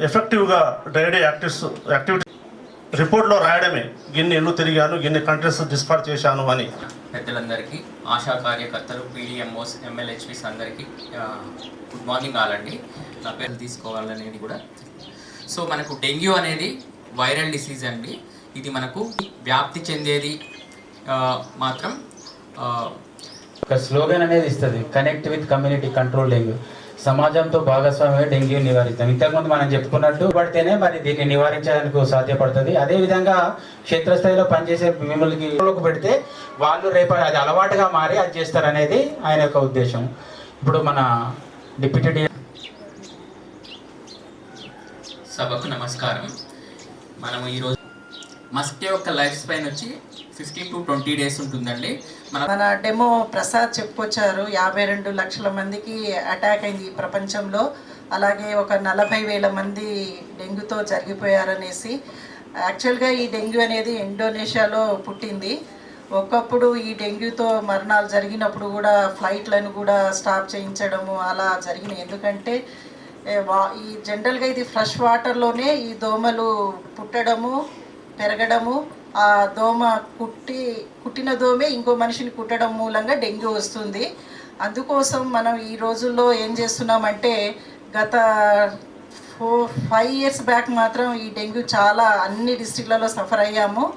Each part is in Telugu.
ఎఫెక్టివ్గా డ్రైడే యాక్టివ్స్ యాక్టివిటీ రిపోర్ట్లో రాయడమే. గిన్ని ఇల్లు తిరిగాను గిన్ని కంట్రీస్ డిస్పార్ చేశాను అని. పెద్దలందరికీ ఆశా కార్యకర్తలు పీడిఎంఓస్ ఎమ్మెల్యేహెచ్పిస్ అందరికీ గుడ్ మార్నింగ్ ఆలండి నా పేరు తీసుకోవాలనేది కూడా. సో మనకు డెంగ్యూ అనేది వైరల్ డిసీజ్ అండి. ఇది మనకు వ్యాప్తి చెందేది ఆ, మాత్రం ఆ, ఒక స్లోగన్ అనేది ఇస్తుంది connect with community control dengue. సమాజంతో భాగస్వామ్యంగా డెంగ్యూ నివారిస్తాం ఇంతకుముందు మనం చెప్పుకున్నట్టు పడితేనే మరి దీన్ని నివారించడానికి సాధ్యపడుతుంది. అదే విధంగా క్షేత్రస్థాయిలో పనిచేసే మిమ్మల్ని పెడితే వాళ్ళు రేపు అది అలవాటుగా మారి అది చేస్తారనేది ఆయన యొక్క ఉద్దేశం. ఇప్పుడు మన డిప్యూటీ సభకు నమస్కారం. మనము ఈరోజు మస్క్ యొక్క లైఫ్ స్పైన్ వచ్చి సిక్స్టీన్ టు ట్వంటీ డేస్ ఉంటుందండి. మన మన డెమో ప్రసాద్ చెప్పుకొచ్చారు యాభై రెండు లక్షల మందికి అటాక్ అయింది ఈ ప్రపంచంలో. అలాగే ఒక నలభై వేల మంది డెంగ్యూతో జరిగిపోయారనేసి యాక్చువల్గా ఈ డెంగ్యూ అనేది ఇండోనేషియాలో పుట్టింది. ఒకప్పుడు ఈ డెంగ్యూతో మరణాలు జరిగినప్పుడు కూడా ఫ్లైట్లను కూడా స్టాప్ చేయించడము అలా జరిగినాయి. ఎందుకంటే వా ఈ జనరల్గా ఇది ఫ్రెష్ వాటర్లోనే ఈ దోమలు పుట్టడము పెరగడము ఆ దోమ కుట్టి కుట్టిన దోమే ఇంకో మనిషిని కుట్టడం మూలంగా డెంగ్యూ వస్తుంది. అందుకోసం మనం ఈ రోజుల్లో ఏం చేస్తున్నామంటే గత ఫోర్ ఫైవ్ ఇయర్స్ బ్యాక్ మాత్రం ఈ డెంగ్యూ చాలా అన్ని డిస్టిక్లలో సఫర్ అయ్యాము.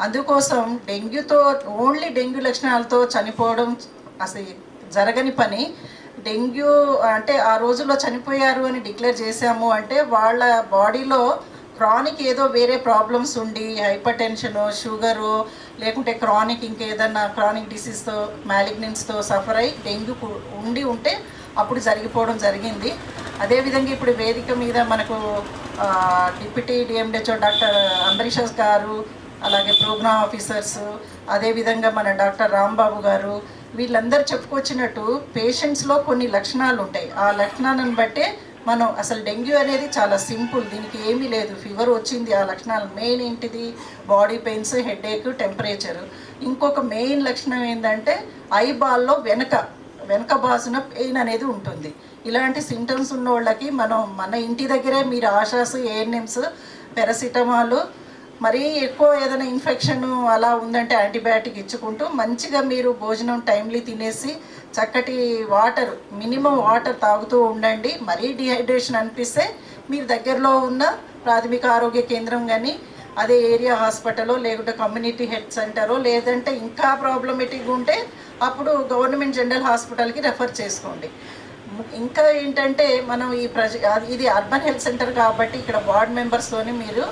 అందుకోసం డెంగ్యూతో ఓన్లీ డెంగ్యూ లక్షణాలతో చనిపోవడం అసలు జరగని పని. డెంగ్యూ అంటే ఆ రోజుల్లో చనిపోయారు అని డిక్లేర్ చేశాము అంటే వాళ్ళ బాడీలో క్రానిక్ ఏదో వేరే ప్రాబ్లమ్స్ ఉండి హైపర్ టెన్షన్ షుగరు లేకుంటే క్రానిక్ ఇంకేదన్నా క్రానిక్ డిసీజ్తో మ్యాలిగ్నెన్స్తో సఫర్ అయి డెంగ్యూ ఉండి ఉంటే అప్పుడు జరిగిపోవడం జరిగింది. అదేవిధంగా ఇప్పుడు వేదిక మీద మనకు డిప్యూటీ డిఎండిహెచ్ఓ డాక్టర్ అంబరీషస్ గారు అలాగే ప్రోగ్రామ్ ఆఫీసర్స్ అదేవిధంగా మన డాక్టర్ రాంబాబు గారు వీళ్ళందరూ చెప్పుకొచ్చినట్టు పేషెంట్స్లో కొన్ని లక్షణాలు ఉంటాయి ఆ లక్షణాలను బట్టే మనం అసలు డెంగ్యూ అనేది చాలా సింపుల్ దీనికి ఏమీ లేదు. ఫీవర్ వచ్చింది ఆ లక్షణాలు మెయిన్ ఏంటిది? Body pains headache temperature. ఇంకొక మెయిన్ లక్షణం ఏంటంటే ఐబాల్లో వెనక వెనక బాసున పెయిన్ అనేది ఉంటుంది. ఇలాంటి సింటమ్స్ ఉన్న వాళ్ళకి మనం మన ఇంటి దగ్గరే మీరు ఆశాస్ ఏఎన్ఎమ్స్ పారాసిటమాల్ మరీ ఎక్కువ ఏదైనా ఇన్ఫెక్షన్ అలా ఉందంటే యాంటీబయాటిక్ ఇచ్చుకుంటూ మంచిగా మీరు భోజనం టైమ్లీ తినేసి చక్కటి వాటర్ మినిమం వాటర్ తాగుతూ ఉండండి. మరీ డిహైడ్రేషన్ అనిపిస్తే మీరు దగ్గరలో ఉన్న ప్రాథమిక ఆరోగ్య కేంద్రం కానీ అదే ఏరియా హాస్పిటలో లేకుంటే కమ్యూనిటీ హెల్త్ సెంటరో లేదంటే ఇంకా ప్రాబ్లమేటిక్ ఉంటే అప్పుడు గవర్నమెంట్ జనరల్ హాస్పిటల్కి రెఫర్ చేసుకోండి. ఇంకా ఏంటంటే మనం ఈ ప్రజ ఇది అర్బన్ హెల్త్ సెంటర్ కాబట్టి ఇక్కడ వార్డ్ మెంబర్స్తోని మీరు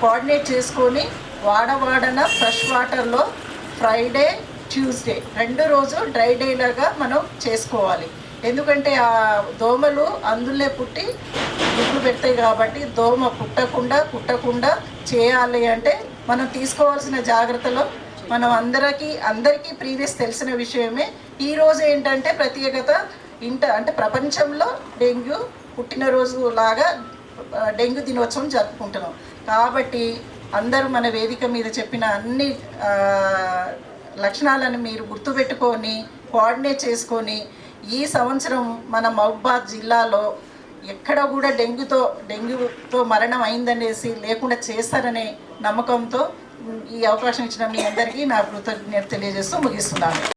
కోఆర్డినేట్ చేసుకొని వాడవాడన ఫ్రెష్ వాటర్లో ఫ్రైడే ట్యూస్డే రెండు రోజు డ్రై డే లాగా మనం చేసుకోవాలి. ఎందుకంటే ఆ దోమలు అందులో పుట్టి గుడ్లు పెడతాయి కాబట్టి దోమ పుట్టకుండా కుట్టకుండా చేయాలి అంటే మనం తీసుకోవాల్సిన జాగ్రత్తలు మనం అందరికీ అందరికీ ప్రీవియస్ తెలిసిన విషయమే. ఈరోజు ఏంటంటే ప్రత్యేకత ఇంట అంటే ప్రపంచంలో డెంగ్యూ పుట్టినరోజు లాగా డెంగ్యూ దినోత్సవం జరుపుకుంటున్నాం. కాబట్టి అందరూ మన వేదిక మీద చెప్పిన అన్ని లక్షణాలను మీరు గుర్తుపెట్టుకొని కోఆర్డినేట్ చేసుకొని ఈ సంవత్సరం మన మహబాద్ జిల్లాలో ఎక్కడ కూడా డెంగ్యూతో డెంగ్యూతో మరణం అయిందనేసి లేకుండా చేస్తారనే నమ్మకంతో ఈ అవకాశం ఇచ్చిన మీ అందరికీ నా కృతజ్ఞత తెలియజేస్తూ ముగిస్తున్నాను.